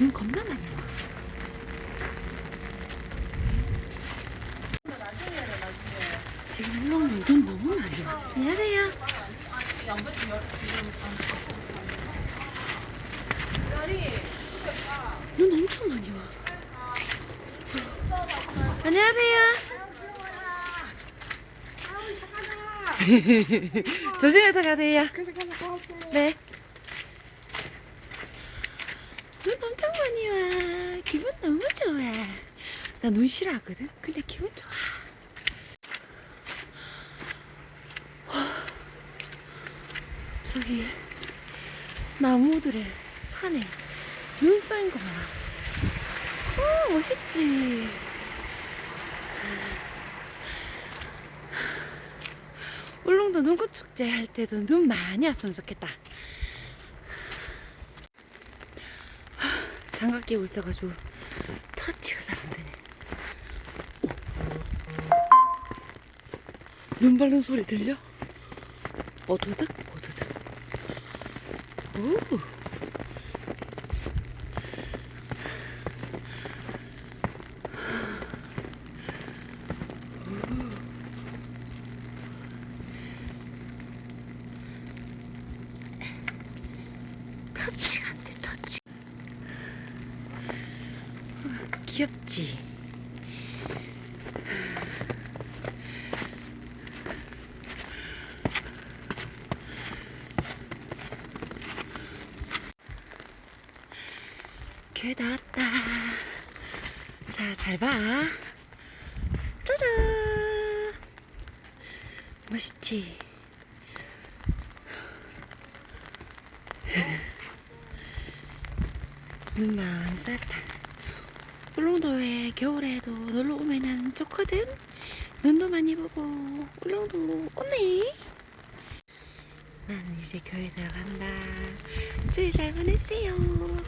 눈 겁나 많이 와. 지금 울릉도 눈 너무 많이 와. 안녕하세요. 눈 엄청 많이 와. 안녕하세요. 조심해서 가세요. 네. 눈 엄청 많이 와. 기분 너무 좋아. 나눈 싫어하거든. 근데 기분 좋아. 와, 저기 나무들의 산에 눈 쌓인 거 봐라. 오, 멋있지. 울릉도 눈꽃 축제 할 때도 눈 많이 왔으면 좋겠다. 하, 장갑 끼고 있어가지고 터치가 잘 안 되네. 오. 눈 바른 소리 들려? 오도득 오도득. 오. 터치가 안 돼, 터치. 귀엽지? 교회 나왔다. 자, 잘 봐. 짜잔! 멋있지? 눈만 쌓다. 울릉도에 겨울에도 놀러 오면은 좋거든. 눈도 많이 보고 울릉도 오네. 나는 이제 교회 들어간다. 주일 잘. 안녕.